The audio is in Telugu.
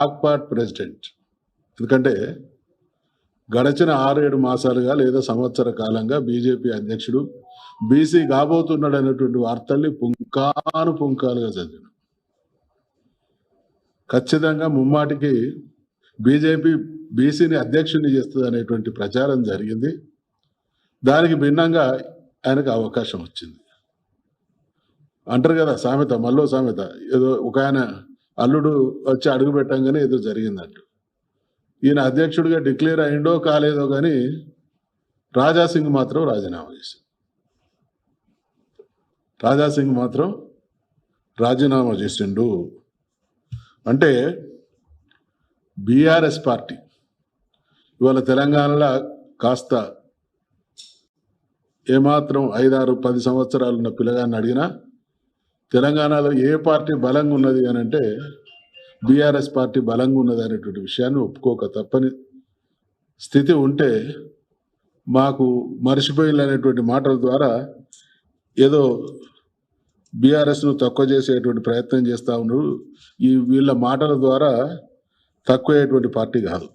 ఆక్పాట్ ప్రెసిడెంట్. ఎందుకంటే గడచిన ఆరేడు మాసాలుగా లేదా సంవత్సర కాలంగా బీజేపీ అధ్యక్షుడు బీసీ కాబోతున్నాడు అనేటువంటి వార్తల్ని పుంకాను పుంకాలుగా చదివాడు. ఖచ్చితంగా ముమ్మాటికి బీజేపీ బీసీని అధ్యక్షుడిని చేస్తుంది అనేటువంటి ప్రచారం జరిగింది. దానికి భిన్నంగా ఆయనకు అవకాశం వచ్చింది. అంటారు కదా సామెత మల్లో సామెత ఏదో ఒక ఆయన అల్లుడు వచ్చి అడుగు పెట్టంగానే ఏదో జరిగిందంట. ఈయన అధ్యక్షుడిగా డిక్లేర్ అయిండో కాలేదో కానీ రాజాసింగ్ మాత్రం రాజీనామా చేసింది. రాజాసింగ్ మాత్రం రాజీనామా చేసిండు. అంటే బీఆర్ఎస్ పార్టీ ఇవాళ తెలంగాణలో కాస్త ఏమాత్రం ఐదారు పది సంవత్సరాలు ఉన్న పిల్లగాన్ని అడిగినా తెలంగాణలో ఏ పార్టీ బలంగా ఉన్నది అని అంటే బీఆర్ఎస్ పార్టీ బలంగా ఉన్నది అనేటువంటి విషయాన్ని ఒప్పుకోక తప్పని స్థితి ఉంటే మాకు మర్చిపోయిన అనేటువంటి మాటల ద్వారా ఏదో బీఆర్ఎస్ను తక్కువ చేసేటువంటి ప్రయత్నం చేస్తూ ఉన్నారు. ఈ వీళ్ళ మాటల ద్వారా తక్కువ అయ్యేటువంటి పార్టీ కాదు.